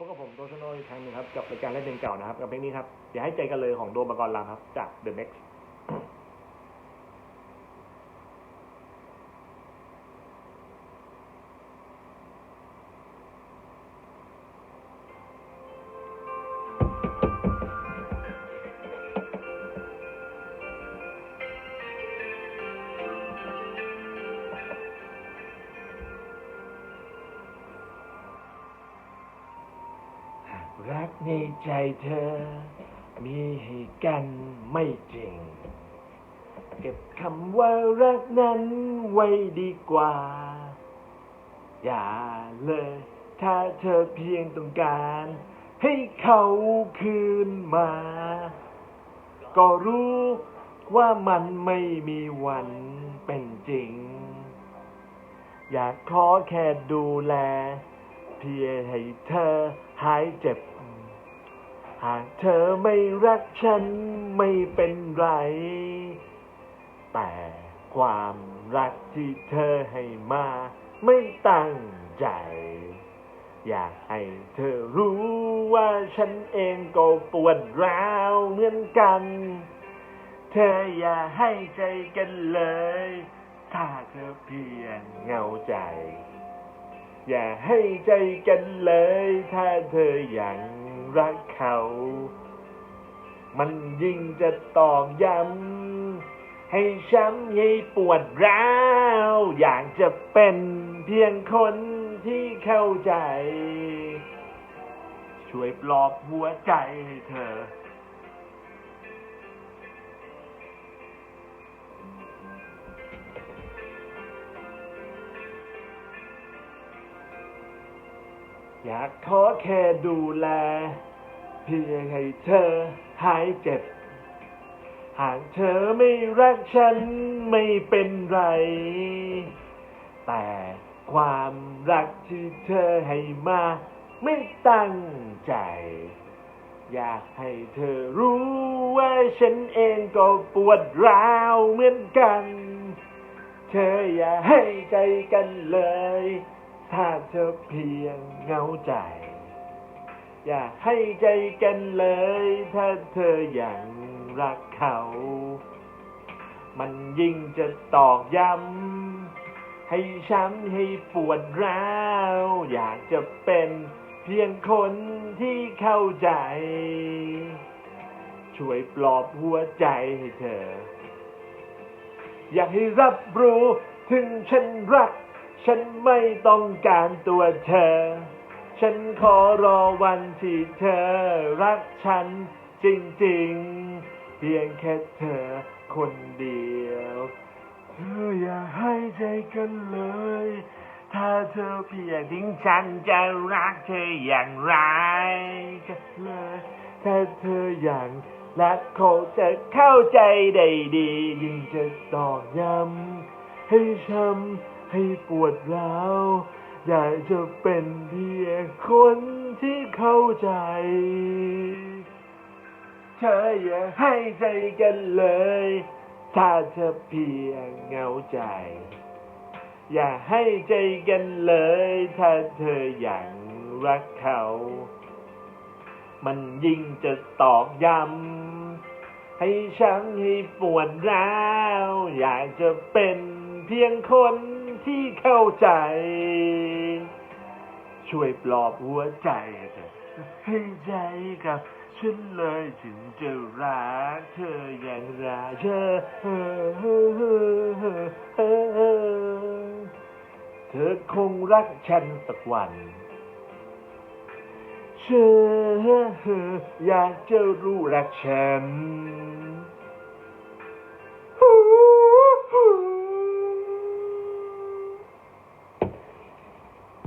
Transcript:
พบกับผมโตชโนอีกครั้งหนึงครับกับรายการเล่นเพลงเก่านะครับกับเพลงนี้ครับอย่าให้ใจกันเลยของโดมบกรลามครับจาก The Next รักในใจเธอ มีให้กันไม่จริง เก็บคำว่ารักนั้นไว้ดีกว่า อย่าเลย ถ้าเธอเพียงต้องการ ให้เขาคืนมา ก็รู้ว่ามันไม่มีวันเป็นจริง อยากขอแค่ดูแล เพียงให้เธอหายเจ็บ หากเธอไม่รักฉันไม่เป็นไร แต่ความรักที่เธอให้มา ไม่ตั้งใจ อยากให้เธอรู้ว่าฉันเองก็ปวดร้าวเหมือนกัน เธออย่าให้ใจกันเลย ถ้าเธอเพียงเหงาใจ อย่าให้ใจกันเลย ถ้าเธอยัง รักเขา มันยิ่งจะตอกย้ำให้ช้ำให้ปวดร้าว อยากจะเป็นเพียงคนที่เข้าใจ ช่วยปลอบหัวใจให้เธอ อยากขอแค่ดูแล เพียงให้เธอหายเจ็บ หากเธอไม่รักฉันไม่เป็นไร แต่ความรักที่เธอให้มาไม่ตั้งใจ อยากให้เธอรู้ว่าฉันเองก็ปวดร้าวเหมือนกัน เธออย่าให้ใจกันเลย ถ้าเธอเพียงเงาใจ อย่าให้ใจกันเลย ถ้าเธอยังรักเขา มันยิ่งจะตอกย้ำ ให้ช้ำให้ปวดร้าว อยากจะเป็นเพียงคนที่เข้าใจ ช่วยปลอบหัวใจให้เธอ อยากให้รับรู้ถึงฉันรัก ฉันไม่ต้องการตัวเธอ ฉันขอรอวันที่เธอรักฉันจริงๆ เพียงแค่เธอคนเดียว เธออย่าให้ใจกันเลย ถ้าเธอเพียงทิ้งฉันจะรักเธออย่างไรกันเลยถ้าเธออย่างรักคงจะเข้าใจได้ดี ยิ่งจะตอกย้ำให้ช้ำ ให้ปวดร้าวอยากจะเป็นเพียงคนที่เข้าใจ เธออย่าให้ใจกันเลย ถ้าเธอเพียงเหงาใจ อย่าให้ใจกันเลย ถ้าเธออยังรักเขา มันยิ่งจะตอกย้ำให้ช้ำให้ปวดร้าว อยากจะเป็นเพียงคน ที่เข้าใจ ช่วยปลอบหัวใจเธอให้ใจกับฉันเลยถึงจะรักเธออย่างรักเธอเธอคงรักฉันสักวันเธออยากจะรู้รักฉัน